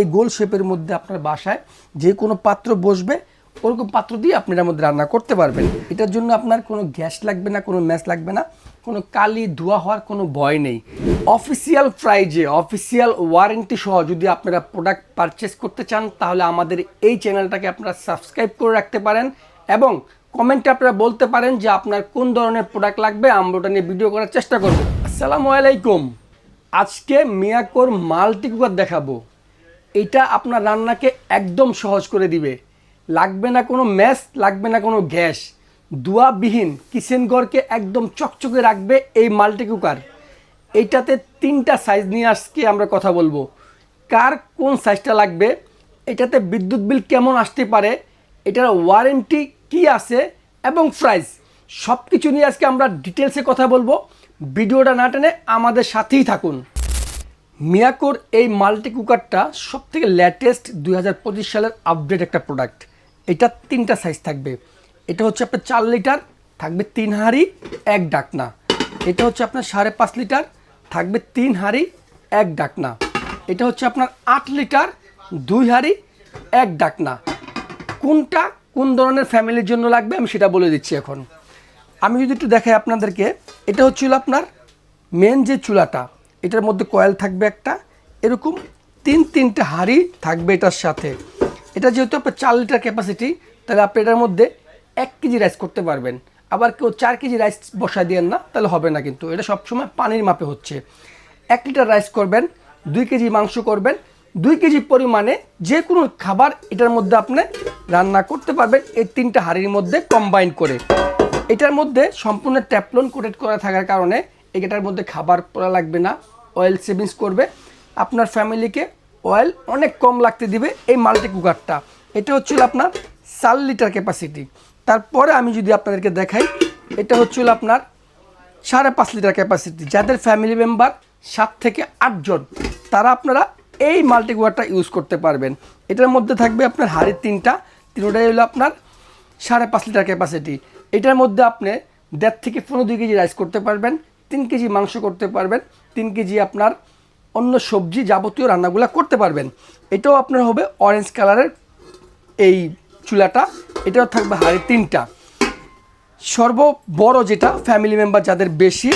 এই গোল শেপের মধ্যে আপনার বাসায় যে কোনো পাত্র বসবে, ওরকম পাত্র দিয়ে আপনি এটার মধ্যে রান্না করতে পারবেন। এটার জন্য আপনার কোনো গ্যাস লাগবে না, কোনো ম্যাচ লাগবে না, কোনো কালি ধোয়া হওয়ার কোনো ভয় নেই। অফিসিয়াল প্রাইজে, অফিসিয়াল ওয়ারেন্টি সহ যদি আপনারা প্রোডাক্ট পারচেস করতে চান, তাহলে আমাদের এই চ্যানেলটাকে আপনারা সাবস্ক্রাইব করে রাখতে পারেন এবং কমেন্টে আপনারা বলতে পারেন যে আপনার কোন ধরনের প্রোডাক্ট লাগবে, আমরা ওটা নিয়ে ভিডিও করার চেষ্টা করব। আসসালামু আলাইকুম। আজকে মিয়াকোর মাল্টি কুকার দেখাবো। এটা আপনার রান্নাকে একদম সহজ করে দিবে। লাগবে না কোনো ম্যাশ, লাগবে না কোনো গ্যাস। দুয়াবিহীন কিচেন ঘরকে একদম চকচকে রাখবে এই মাল্টি কুকার। এইটাতে তিনটা সাইজ নিয়ে আজকে আমরা কথা বলব। কার কোন সাইজটা লাগবে? এটাতে বিদ্যুৎ বিল কেমন আসতে পারে? এটার ওয়ারেন্টি কি আছে? এবং প্রাইস? সব কিছু নিয়ে আজকে আমরা ডিটেলসে কথা বলব। ভিডিওটা না টেনে আমাদের সাথেই থাকুন। মিয়াকোর এই মাল্টি কুকারটা সব থেকে লেটেস্ট দুই হাজার পঁচিশ সালের আপডেট একটা প্রোডাক্ট এটা তিনটা সাইজ থাকবে। এটা হচ্ছে আপনার চার লিটার থাকবে তিন হাঁড়ি, এক ডাকনা। এটা হচ্ছে আপনার সাড়ে পাঁচ লিটার থাকবে তিন হাঁড়ি, এক ডাকনা। এটা হচ্ছে আপনার আট লিটার দুই হাঁড়ি, এক ডাকনা। কোনটা কোন ধরনের ফ্যামিলির জন্য লাগবে আমি সেটা বলে দিচ্ছি এখন। আমি যদি একটু দেখাই আপনাদেরকে, এটা হচ্ছিল আপনার মেন যে চুলাটা এটার মধ্যে কয়েল থাকবে একটা। এরকম তিন তিনটে হাঁড়ি থাকবে এটার সাথে। এটা যেহেতু আপনার চার লিটার ক্যাপাসিটি তাহলে আপনি এটার মধ্যে এক কেজি রাইস করতে পারবেন। আবার কেউ চার কেজি রাইস বসা দিয়েন না, তাহলে হবে না কিন্তু। এটা সবসময় পানির মাপে হচ্ছে। এক লিটার রাইস করবেন, দুই কেজি মাংস করবেন, দুই কেজি পরিমাণে যে কোনো খাবার এটার মধ্যে আপনি রান্না করতে পারবেন এই তিনটা হাঁড়ির মধ্যে কম্বাইন করে। এটার মধ্যে সম্পূর্ণ ট্যাপলন কোটেড করা থাকার কারণে এটার মধ্যে খাবার পড়া লাগবে না অয়েল সেভিংস করবে। আপনার ফ্যামিলিকে অয়েল অনেক কম লাগতে দিবে এই মাল্টি কুকারটা। এটা হচ্ছিল আপনার চার লিটার ক্যাপাসিটি তারপরে আমি যদি আপনাদেরকে দেখাই, এটা হচ্ছিল আপনার সাড়ে পাঁচ লিটার ক্যাপাসিটি যাদের ফ্যামিলি মেম্বার সাত থেকে আটজন তারা আপনারা এই মাল্টি কুকারটা ইউজ করতে পারবেন। এটার মধ্যে থাকবে আপনার হাড়ির তিনটা, তিনটাই হলো আপনার সাড়ে পাঁচ লিটার ক্যাপাসিটি এটার মধ্যে আপনি দেড় থেকে পনেরো দুই কেজি রাইস করতে পারবেন। তিন কেজি মাংস করতে পারবেন, তিন কেজি আপনার অন্য সবজি যাবতীয় রান্নাগুলো করতে পারবেন। এটাও আপনার হবে অরেঞ্জ কালারের এই চুলাটা, এটাও থাকবে হাড়ি তিনটা। সর্ব বড় যেটা ফ্যামিলি মেম্বার যাদের বেশি,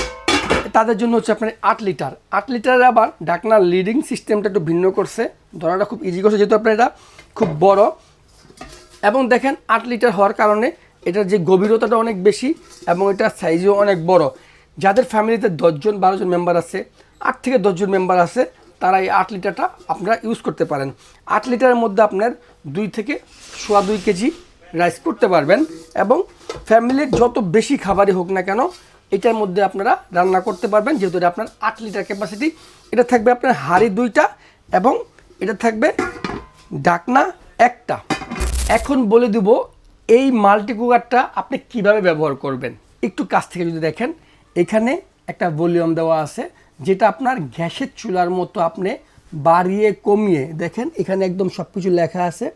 তাদের জন্য হচ্ছে আপনার আট লিটার। আট লিটারের আবার ডাকনার লিডিং সিস্টেমটা একটু ভিন্ন করছে, ধরাটা খুব ইজি করছে যেহেতু আপনার এটা খুব বড়। এবং দেখেন আট লিটার হওয়ার কারণে এটার যে গভীরতাটা অনেক বেশি এবং এটার সাইজও অনেক বড়। যাদের ফ্যামিলিতে দশজন, বারোজন মেম্বার আছে, আট থেকে দশজন মেম্বার আছে, তারা এই আট লিটারটা আপনারা ইউজ করতে পারেন। আট লিটারের মধ্যে আপনার দুই থেকে সোয়া দুই কেজি রাইস করতে পারবেন এবং ফ্যামিলির যত বেশি খাবারই হোক না কেন, এটার মধ্যে আপনারা রান্না করতে পারবেন, যেহেতু এটা আপনার আট লিটার ক্যাপাসিটি এটা থাকবে আপনার হাঁড়ি দুইটা এবং এটা থাকবে ডাকনা একটা। এখন বলে দেব, এই মাল্টি কুকারটা আপনি কীভাবে ব্যবহার করবেন? একটু কাছ থেকে যদি দেখেন এখানে একটা ভলিউম দেওয়া আছে, যেটা আপনার গ্যাসের চুলার মতো আপনি বাড়িয়ে কমিয়ে, দেখেন এখানে একদম সব কিছু লেখা আছে,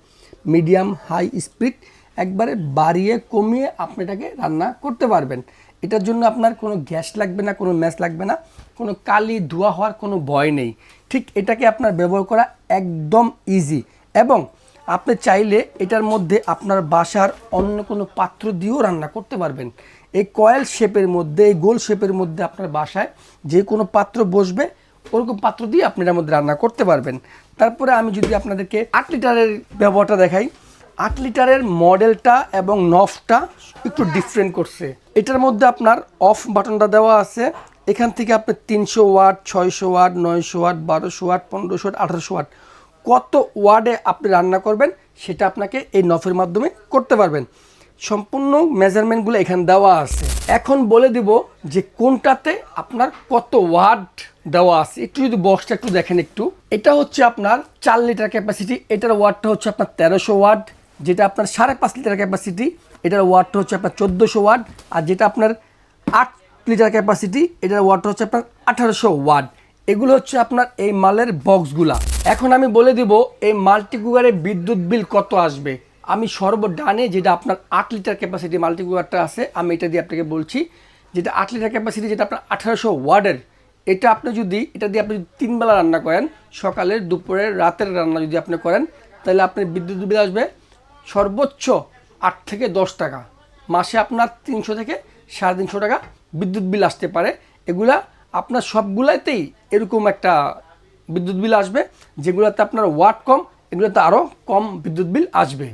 মিডিয়াম, হাই স্পিড, একবারে বাড়িয়ে কমিয়ে আপনি এটাকে রান্না করতে পারবেন। এটার জন্য আপনার কোনো গ্যাস লাগবে না, কোনো ম্যাচ লাগবে না, কোনো কালি ধোয়া হওয়ার কোনো ভয় নেই। ঠিক এটাকে আপনার ব্যবহার করা একদম ইজি এবং আপনি চাইলে এটার মধ্যে আপনার বাসার অন্য কোনো পাত্র দিয়েও রান্না করতে পারবেন। এই কয়েল শেপের মধ্যে, এই গোল শেপের মধ্যে আপনার বাসায় যে কোনো পাত্র বসবে, ওরকম পাত্র দিয়ে আপনি এটার মধ্যে রান্না করতে পারবেন। তারপরে আমি যদি আপনাদেরকে আট লিটারের ব্যবহারটা দেখাই, আট লিটারের মডেলটা এবং নফটা একটু ডিফারেন্ট করছে। এটার মধ্যে আপনার অফ বাটনটা দেওয়া আছে, এখান থেকে আপনি তিনশো ওয়াট, ছয়শো ওয়াট, নয়শো ওয়াট, বারোশো ওয়াট, পনেরোশো ওয়াট, আঠারোশো ওয়াট, কত ওয়ার্ডে আপনি রান্না করবেন, সেটা আপনাকে এই নফের মাধ্যমে করতে পারবেন। সম্পূর্ণ মেজারমেন্টগুলো এখানে দেওয়া আছে। এখন বলে দিব যে কোনটাতে আপনার কত ওয়াট দেওয়া আছে। একটু যদি বক্সটা একটু দেখেন একটু। এটা হচ্ছে আপনার চার লিটার ক্যাপাসিটি এটার ওয়াটটা হচ্ছে আপনার তেরোশো ওয়াট যেটা আপনার সাড়ে পাঁচ লিটার ক্যাপাসিটি এটার ওয়াটটা হচ্ছে আপনার চোদ্দোশো ওয়াট আর যেটা আপনার আট লিটার ক্যাপাসিটি এটার ওয়াটটা হচ্ছে আপনার আঠারোশো ওয়াট এগুলো হচ্ছে আপনার এই মালের বক্সগুলা এখন আমি বলে দিব এই মাল্টি কুকারে বিদ্যুৎ বিল কত আসবে। আমি সর্ব ডানে যেটা আপনার আট লিটার ক্যাপাসিটি মাল্টি কুকারটা আছে, আমি এটা দিয়ে আপনাকে বলছি, যেটা আট লিটার ক্যাপাসিটি যেটা আপনার আঠারোশো ওয়ার্ডের এটা আপনি যদি, এটা দিয়ে আপনি যদি তিনবেলা রান্না করেন সকালের দুপুরের রাতের রান্না যদি আপনি করেন, তাহলে আপনার বিদ্যুৎ বিল আসবে সর্বোচ্চ আট থেকে দশ টাকা। মাসে আপনার তিনশো থেকে সাড়ে তিনশো টাকা বিদ্যুৎ বিল আসতে পারে। এগুলা আপনার সবগুলাতেই এরকম একটা বিদ্যুৎ বিল আসবে, যেগুলোতে আপনার ওয়াট কম, এগুলোতে আরও কম বিদ্যুৎ বিল আসবে।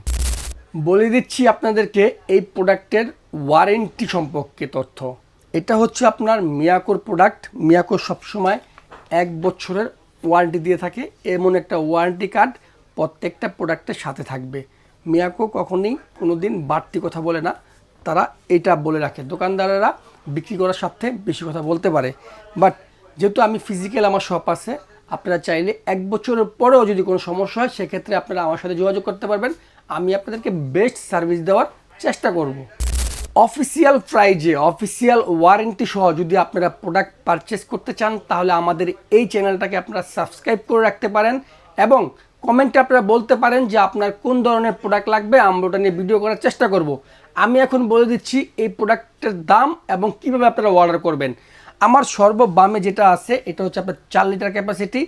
বলে দিচ্ছি আপনাদেরকে এই প্রোডাক্টের ওয়ারেন্টি সম্পর্কে তথ্য। এটা হচ্ছে আপনার মিয়াকোর প্রোডাক্ট। মিয়াকোর সবসময় এক বছরের ওয়ারেন্টি দিয়ে থাকে। এমন একটা ওয়ারেন্টি কার্ড প্রত্যেকটা প্রোডাক্টের সাথে থাকবে। মিয়াকো কখনোই কোনো দিন বাড়তি কথা বলে না। তারা এটা বলে রাখে। দোকানদারেরা বিক্রি করার সাথে বেশি কথা বলতে পারে। বাট যেহেতু আমি ফিজিক্যাল আমার শপ আছে, আপনারা চাইলে এক বছরের পরেও যদি কোনো সমস্যা হয়, সেক্ষেত্রে আপনারা আমার সাথে যোগাযোগ করতে পারবেন। আমি আপনাদেরকে বেস্ট সার্ভিস দেওয়ার চেষ্টা করব। অফিসিয়াল প্রাইজে অফিসিয়াল ওয়ারেন্টি সহ যদি আপনারা প্রোডাক্ট পারচেস করতে চান, তাহলে আমাদের এই চ্যানেলটাকে আপনারা সাবস্ক্রাইব করে রাখতে পারেন এবং কমেন্টে আপনারা বলতে পারেন যে আপনার কোন ধরনের প্রোডাক্ট লাগবে, আমরা ওটা নিয়ে ভিডিও করার চেষ্টা করব। আমি এখন বলে দিচ্ছি এই প্রোডাক্টের দাম এবং কীভাবে আপনারা অর্ডার করবেন। আমার সর্ববামে যেটা আছে, এটা হচ্ছে আপনার চার লিটার ক্যাপাসিটি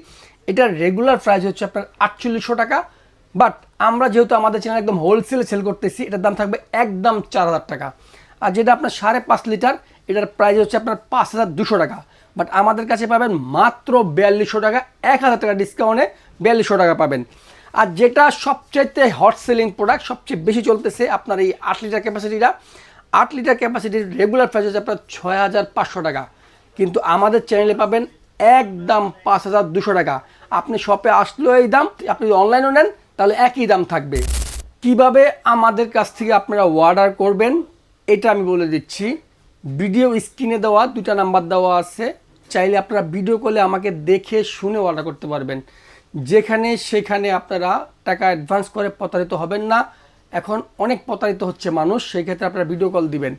এটার রেগুলার প্রাইস হচ্ছে আপনার আটচল্লিশশো টাকা বাট আমরা যেহেতু আমাদের চ্যানেল একদম হোলসেলে সেল করতেছি, এটার দাম থাকবে একদম চার হাজার টাকা। আর যেটা আপনার সাড়ে পাঁচ লিটার, এটার প্রাইস হচ্ছে আপনার পাঁচ হাজার দুশো টাকা। বাট আমাদের কাছে পাবেন মাত্র বিয়াল্লিশশো টাকা, এক হাজার টাকা ডিসকাউন্টে বিয়াল্লিশশো টাকা পাবেন। আর যেটা সবচাইতে হট সেলিং প্রোডাক্ট সবচেয়ে বেশি চলতেছে আপনার এই আট লিটার ক্যাপাসিটিটা আট লিটার ক্যাপাসিটির রেগুলার প্রাইস হচ্ছে আপনার ছয় হাজার পাঁচশো টাকা। কিন্তু আমাদের চ্যানেলে পাবেন একদম পাঁচ হাজার দুশো টাকা। আপনি শপে আসলেও এই দাম, আপনি অনলাইনেও নেন তাহলে একই দাম থাকবে। কীভাবে আমাদের কাছ থেকে আপনারা অর্ডার করবেন, এটা আমি বলে দিচ্ছি। ভিডিও স্ক্রিনে দেওয়া দুটা নাম্বার দেওয়া আছে। চাইলে আপনারা ভিডিও কলে আমাকে দেখে শুনে অর্ডার করতে পারবেন। যেখানে সেখানে আপনারা টাকা অ্যাডভান্স করে প্রতারিত হবেন না। এখন অনেক প্রতারিত হচ্ছে মানুষ, সেই ক্ষেত্রে আপনারা ভিডিও কল দিবেন।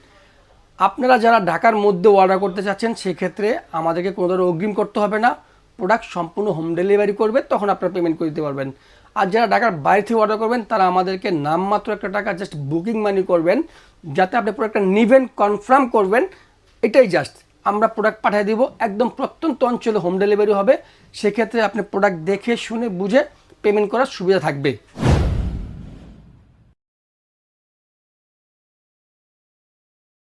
আপনারা যারা ঢাকার মধ্যে অর্ডার করতে চাচ্ছেন সেক্ষেত্রে আমাদেরকে কোনো ধরনের অগ্রিম করতে হবে না। প্রোডাক্ট সম্পূর্ণ হোম ডেলিভারি করবে, তখন আপনারা পেমেন্ট করে দিতে পারবেন। আর যারা ঢাকার বাইরে থেকে অর্ডার করবেন, তারা আমাদেরকে নামমাত্র একটা টাকা জাস্ট বুকিং মানি করবেন, যাতে আপনি প্রোডাক্টটা নিবেন কনফার্ম করবেন, এটাই জাস্ট আমরা প্রোডাক্ট পাঠিয়ে দিব, একদম প্রত্যন্ত অঞ্চলে হোম ডেলিভারি হবে। সেক্ষেত্রে আপনি প্রোডাক্ট দেখে, শুনে, বুঝে পেমেন্ট করার সুবিধা থাকবে।